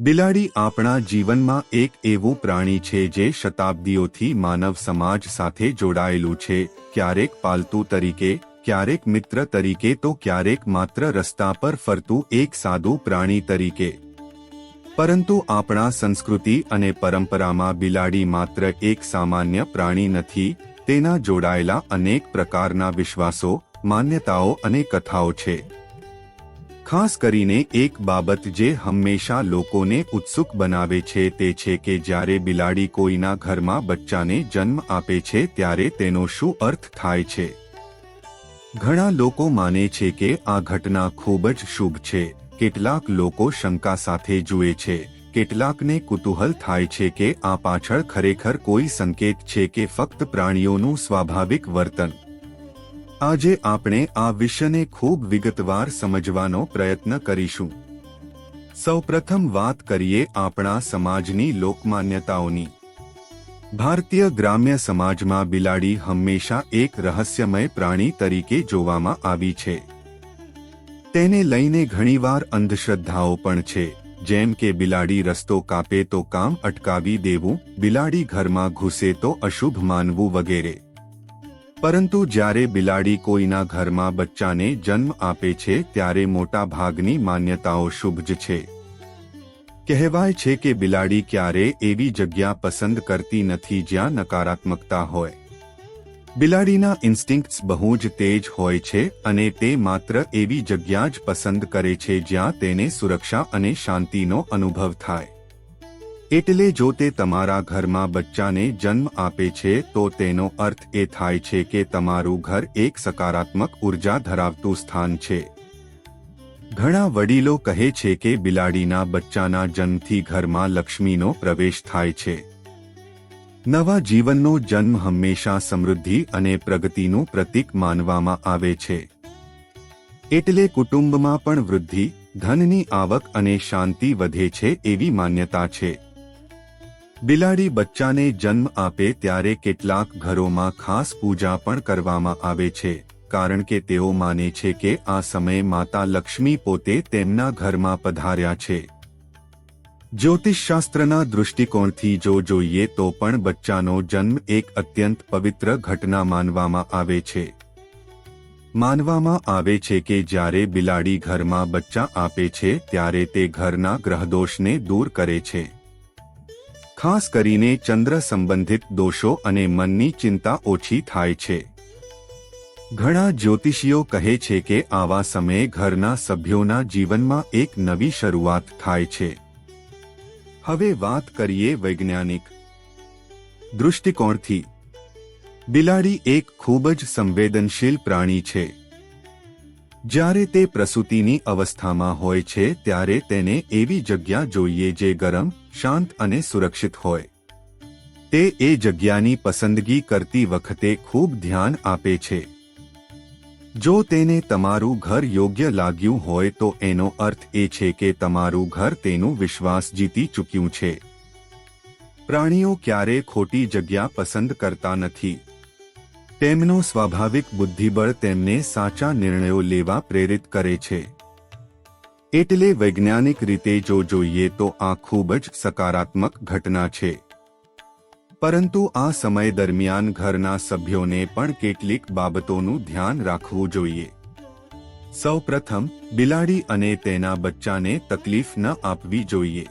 બિલાડી આપણા જીવનમાં એક એવું પ્રાણી છે જે શતાબ્દીઓથી માનવ સમાજ સાથે જોડાયેલું છે. ક્યારેક પાલતુ તરીકે, ક્યારેક મિત્ર તરીકે તો ક્યારેક માત્ર રસ્તા પર ફરતું એક સાદું પ્રાણી તરીકે. પરંતુ આપણા સંસ્કૃતિ અને પરંપરામાં બિલાડી માત્ર એક સામાન્ય પ્રાણી નથી, તેના જોડાયેલા અનેક પ્રકારના વિશ્વાસો, માન્યતાઓ અને કથાઓ છે. ખાસ કરીને એક બાબત જે હંમેશા લોકોને ઉત્સુક બનાવે છે તે છે કે જ્યારે બિલાડી કોઈના ઘરમાં બચ્ચાને જન્મ આપે છે ત્યારે તેનો શું અર્થ થાય છે? ઘણા લોકો માને છે કે આ ઘટના ખૂબ જ શુભ છે. કેટલાક લોકો શંકા સાથે જુએ છે. કેટલાકને કુતૂહલ થાય છે કે આ પાછળ ખરેખર કોઈ સંકેત છે કે ફક્ત પ્રાણીઓનું સ્વાભાવિક વર્તન આજે આપણે આ વિષયને ખૂબ વિગતવાર સમજવાનો પ્રયત્ન કરીશું. સૌપ્રથમ વાત કરીએ આપણા સમાજની લોકમાન્યતાઓની. ભારતીય ગ્રામ્ય સમાજમાં બિલાડી હંમેશા એક રહસ્યમય પ્રાણી તરીકે જોવામાં આવી છે. તેને લઈને ઘણીવાર અંધશ્રદ્ધાઓ પણ છે, જેમ કે બિલાડી રસ્તો કાપે તો કામ અટકાવી દેવું, બિલાડી ઘરમાં ઘૂસે તો અશુભ માનવું વગેરે. પરંતુ જ્યારે બિલાડી કોઈના ઘરમાં બચ્ચાને જન્મ આપે છે, ત્યારે મોટા ભાગની માન્યતાઓ શુભ જ છે. કહેવાય છે કે બિલાડી ક્યારે એવી જગ્યા પસંદ કરતી નથી જ્યાં નકારાત્મકતા હોય. બિલાડીના ઇન્સ્ટિંક્ટ્સ બહુ જ તેજ હોય છે અને તે માત્ર એવી જગ્યા જ પસંદ કરે છે જ્યાં તેને સુરક્ષા અને શાંતિનો અનુભવ થાય. એટલે જો તે તમારા ઘરમાં બચ્ચાને જન્મ આપે છે, તો તેનો અર્થ એ થાય છે કે તમારું ઘર એક સકારાત્મક ઊર્જા ધરાવતું સ્થાન છે. ઘણા વડીલો કહે છે કે બિલાડીના બચ્ચાના જન્મથી ઘરમાં લક્ષ્મીનો પ્રવેશ થાય છે. નવા જીવનનો જન્મ હંમેશા સમૃદ્ધિ અને પ્રગતિનું પ્રતીક માનવામાં આવે છે. એટલે કુટુંબમાં પણ વૃદ્ધિ, ધનની આવક અને શાંતિ વધે છે એવી માન્યતા છે. બિલાડી બચ્ચાને જન્મ આપે ત્યારે કેટલાક ઘરોમાં ખાસ પૂજા પણ કરવામાં આવે છે, કારણ કે તેઓ માને છે કે આ સમયે માતા લક્ષ્મી પોતે તેમના ઘરમાં પધાર્યા છે. જ્યોતિષશાસ્ત્રના દૃષ્ટિકોણથી જો જોઈએ તો પણ બચ્ચાનો જન્મ એક અત્યંત પવિત્ર ઘટના માનવામાં આવે છે. માનવામાં આવે છે કે જ્યારે બિલાડી ઘરમાં બચ્ચા આપે છે ત્યારે તે ઘરના ગ્રહદોષને દૂર કરે છે. ખાસ કરીને ચંદ્ર સંબંધિત દોષો અને મનની ચિંતા ઓછી થાય છે. ઘણા જ્યોતિષીઓ કહે છે કે આવા સમયે ઘરના સભ્યોના જીવનમાં એક નવી શરૂઆત થાય છે. હવે વાત કરીએ વૈજ્ઞાનિક દૃષ્ટિકોણથી. બિલાડી એક ખૂબ જ સંવેદનશીલ પ્રાણી છે. જ્યારે તે પ્રસૂતિની અવસ્થામાં હોય છે, ત્યારે તેને એવી જગ્યા જોઈએ જે ગરમ શાંત અને સુરક્ષિત હોય. તે એ જગ્યાની પસંદગી કરતી વખતે ખૂબ ધ્યાન આપે છે. જો તેને તમારું ઘર યોગ્ય લાગ્યું હોય તો એનો અર્થ એ છે કે તમારું ઘર તેનું વિશ્વાસ જીતી ચૂક્યું છે. પ્રાણીઓ ક્યારે ખોટી જગ્યા પસંદ કરતા નથી. તેમનો સ્વાભાવિક બુદ્ધિબળ તેમને સાચા નિર્ણયો લેવા પ્રેરિત કરે છે. એટલે વૈજ્ઞાનિક રીતે જો જોઈએ તો આ ખૂબ જ સકારાત્મક ઘટના છે. પરંતુ આ સમય દરમિયાન ઘરના સભ્યોને પણ કેટલીક બાબતોનું ધ્યાન રાખવું જોઈએ. સૌપ્રથમ, બિલાડી અને તેના બચ્ચાને તકલીફ ન આપવી જોઈએ.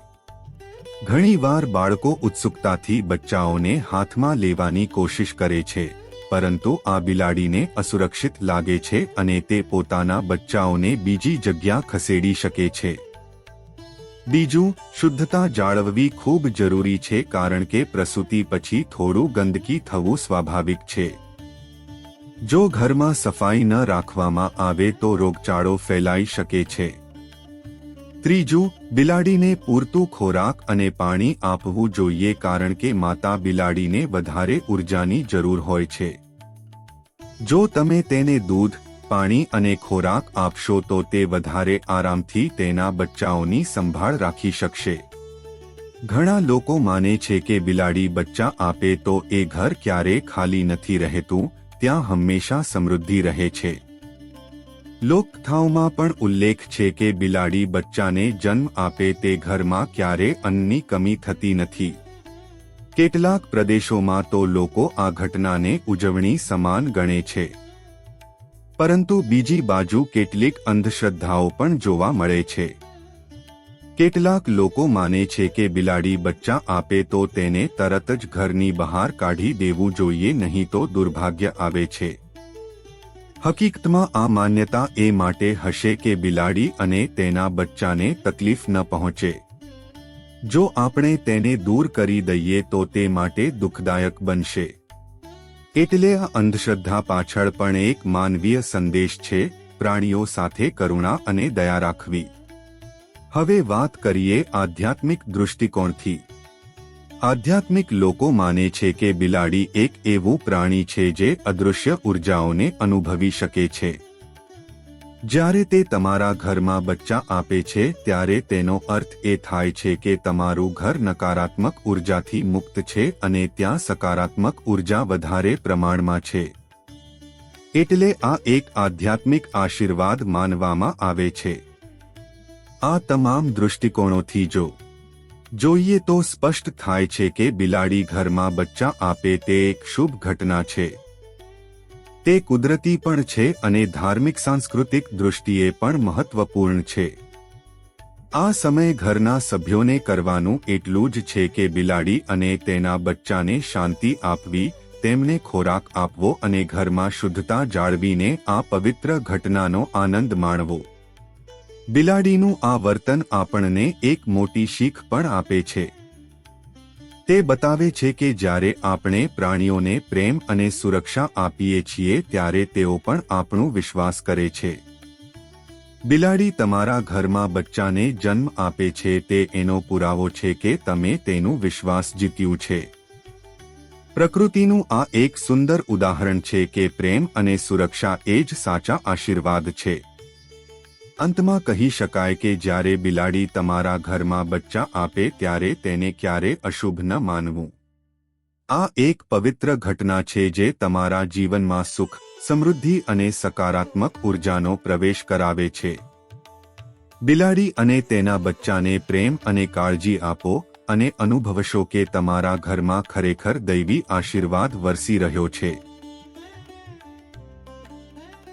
ઘણીવાર બાળકો ઉત્સુકતાથી બચ્ચાઓને હાથમાં લેવાની કોશિશ કરે છે. પરંતુ આ બિલાડીને અસુરક્ષિત લાગે છે અને તે પોતાના બચ્ચાઓને બીજી જગ્યા ખસેડી શકે છે. બીજું, શુદ્ધતા જાળવવી ખૂબ જરૂરી છે કારણ કે પ્રસૂતિ પછી થોડું ગંદકી થવું સ્વાભાવિક છે. જો ઘરમાં સફાઈ ન રાખવામાં આવે તો રોગચાળો ફેલાઈ શકે છે. ત્રીજું, બિલાડીને પૂરતું ખોરાક અને પાણી આપવું જોઈએ કારણ કે માતા બિલાડીને વધારે ઉર્જાની જરૂર હોય છે. જો તમે તેને દૂધ, પાણી અને ખોરાક આપશો તો તે વધારે આરામથી તેના બચ્ચાઓની સંભાળ રાખી શકશે. ઘણા લોકો માને છે કે બિલાડી બચ્ચા આપે તો એ ઘર ક્યારે ખાલી નથી રહેતું, ત્યાં હંમેશા સમૃદ્ધિ રહે છે. લોકકથાઓમાં પણ ઉલ્લેખ છે કે બિલાડી બચ્ચાને જન્મ આપે તે ઘરમાં ક્યારે અન્નની કમી થતી નથી. કેટલાક પ્રદેશોમાં તો લોકો આ ઘટનાને ઉજવણી સમાન ગણે છે. પરંતુ બીજી બાજુ કેટલીક અંધશ્રદ્ધાઓ પણ જોવા મળે છે. કેટલાક લોકો માને છે કે બિલાડી બચ્ચા આપે તો તેને તરત જ ઘરની બહાર કાઢી દેવું જોઈએ નહીં તો દુર્ભાગ્ય આવે છે. હકીકતમાં આ માન્યતા એ માટે હશે કે બિલાડી અને તેના બચ્ચાને તકલીફ ન પહોંચે. જો આપણે તેને દૂર કરી દઈએ તો તે માટે દુઃખદાયક બનશે. એટલે આ અંધશ્રદ્ધા પાછળ પણ એક માનવીય સંદેશ છે, પ્રાણીઓ સાથે કરુણા અને દયા રાખવી. હવે વાત કરીએ આધ્યાત્મિક દૃષ્ટિકોણથી. આધ્યાત્મિક લોકો માને છે કે બિલાડી એક એવું પ્રાણી છે જે અદૃશ્ય ઉર્જાઓને અનુભવી શકે છે. જ્યારે તે તમારા ઘરમાં બચ્ચા આપે છે, ત્યારે તેનો અર્થ એ થાય છે કે તમારું ઘર નકારાત્મક ઉર્જાથી મુક્ત છે અને ત્યાં સકારાત્મક ઊર્જા વધારે પ્રમાણમાં છે. એટલે આ એક આધ્યાત્મિક આશીર્વાદ માનવામાં આવે છે. આ તમામ દૃષ્ટિકોણોથી જો જોઈએ તો સ્પષ્ટ થાય છે કે બિલાડી ઘરમાં બચ્ચા આપે તે એક શુભ ઘટના છે. તે કુદરતી પણ છે અને ધાર્મિક સાંસ્કૃતિક દૃષ્ટિએ પણ મહત્વપૂર્ણ છે. આ સમયે ઘરના સભ્યોને કરવાનું એટલું જ છે કે બિલાડી અને તેના બચ્ચાને શાંતિ આપવી, તેમને ખોરાક આપવો અને ઘરમાં શુદ્ધતા જાળવીને આ પવિત્ર ઘટનાનો આનંદ માણવો. બિલાડીનું આ વર્તન આપણને એક મોટી શીખ પણ આપે છે. તે બતાવે છે કે જ્યારે આપણે પ્રાણીઓને પ્રેમ અને સુરક્ષા આપીએ છીએ ત્યારે તેઓ પણ આપણું વિશ્વાસ કરે છે. બિલાડી તમારા ઘરમાં બચ્ચાને જન્મ આપે છે તે એનો પુરાવો છે કે તમે તેનું વિશ્વાસ જીત્યું છે. પ્રકૃતિનું આ એક સુંદર ઉદાહરણ છે કે પ્રેમ અને સુરક્ષા એ જ સાચા આશીર્વાદ છે. અંતમાં કહી શકાય કે જ્યારે બિલાડી તમારા ઘરમાં બચ્ચા આપે ત્યારે તેને ક્યારે અશુભ ન માનવું. આ એક પવિત્ર ઘટના છે જે તમારા જીવનમાં સુખ, સમૃદ્ધિ અને સકારાત્મક ઉર્જાનો પ્રવેશ કરાવે છે. બિલાડી અને તેના બચ્ચાને પ્રેમ અને કાળજી આપો અને અનુભવશો કે તમારા ઘરમાં ખરેખર દૈવી આશીર્વાદ વરસી રહ્યો છે.